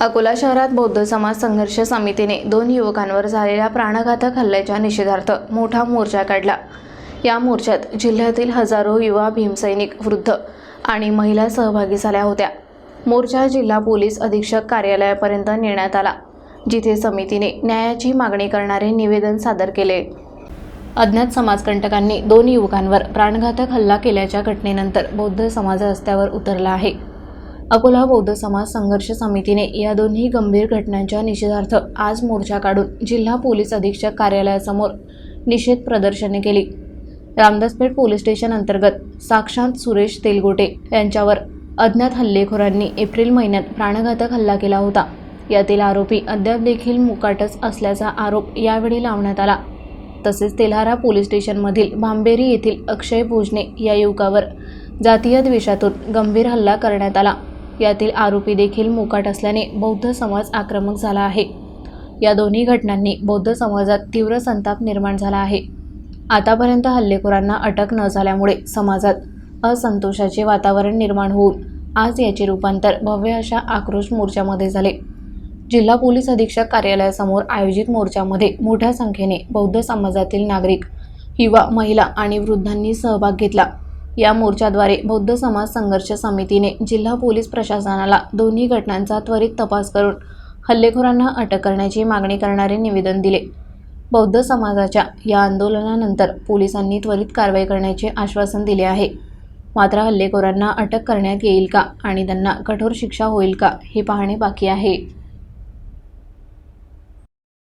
अकोला शहरात बौद्ध समाज संघर्ष समितीने दोन युवकांवर झालेल्या प्राणघातक हल्ल्याच्या निषेधार्थ मोठा मोर्चा काढला. या मोर्चात जिल्ह्यातील हजारो युवा भीमसैनिक वृद्ध आणि महिला सहभागी झाल्या होत्या. मोर्चा जिल्हा पोलीस अधीक्षक कार्यालयापर्यंत नेण्यात आला जिथे समितीने न्यायाची मागणी करणारे निवेदन सादर केले. अज्ञात समाजकंटकांनी दोन युवकांवर प्राणघातक हल्ला केल्याच्या घटनेनंतर बौद्ध समाज रस्त्यावर उतरला आहे. अकोला बौद्ध समाज संघर्ष समितीने या दोन्ही गंभीर घटनांच्या निषेधार्थ आज मोर्चा काढून जिल्हा पोलीस अधीक्षक कार्यालयासमोर निषेध प्रदर्शने केली. रामदासपेठ पोलीस स्टेशन अंतर्गत साक्षात सुरेश तेलगोटे यांच्यावर अज्ञात हल्लेखोरांनी एप्रिल महिन्यात प्राणघातक हल्ला केला होता. यातील आरोपी अद्याप देखील मुकाटच असल्याचा आरोप यावेळी लावण्यात आला. तसेच तेल्हारा पोलीस स्टेशनमधील भांबेरी येथील अक्षय भोजने या युवकावर जातीय द्वेषातून गंभीर हल्ला करण्यात आला. यातील आरोपी देखील मुकाट असल्याने बौद्ध समाज आक्रमक झाला आहे. या दोन्ही घटनांनी बौद्ध समाजात तीव्र संताप निर्माण झाला आहे. आतापर्यंत हल्लेखोरांना अटक न झाल्यामुळे समाजात असंतोषाचे वातावरण निर्माण होऊन आज याचे रूपांतर भव्य अशा आक्रोश मोर्चामध्ये झाले. जिल्हा पोलीस अधीक्षक कार्यालयासमोर आयोजित मोर्चामध्ये मोठ्या संख्येने बौद्ध समाजातील नागरिक युवा महिला आणि वृद्धांनी सहभाग घेतला. या मोर्चाद्वारे बौद्ध समाज संघर्ष समितीने जिल्हा पोलीस प्रशासनाला दोन्ही घटनांचा त्वरित तपास करून हल्लेखोरांना अटक करण्याची मागणी करणारे निवेदन दिले. बौद्ध समाजाच्या या आंदोलनानंतर पोलिसांनी त्वरित कारवाई करण्याचे आश्वासन दिले आहे. मात्र हल्लेखोरांना अटक करण्यात येईल का आणि त्यांना कठोर शिक्षा होईल का हे पाहणे बाकी आहे.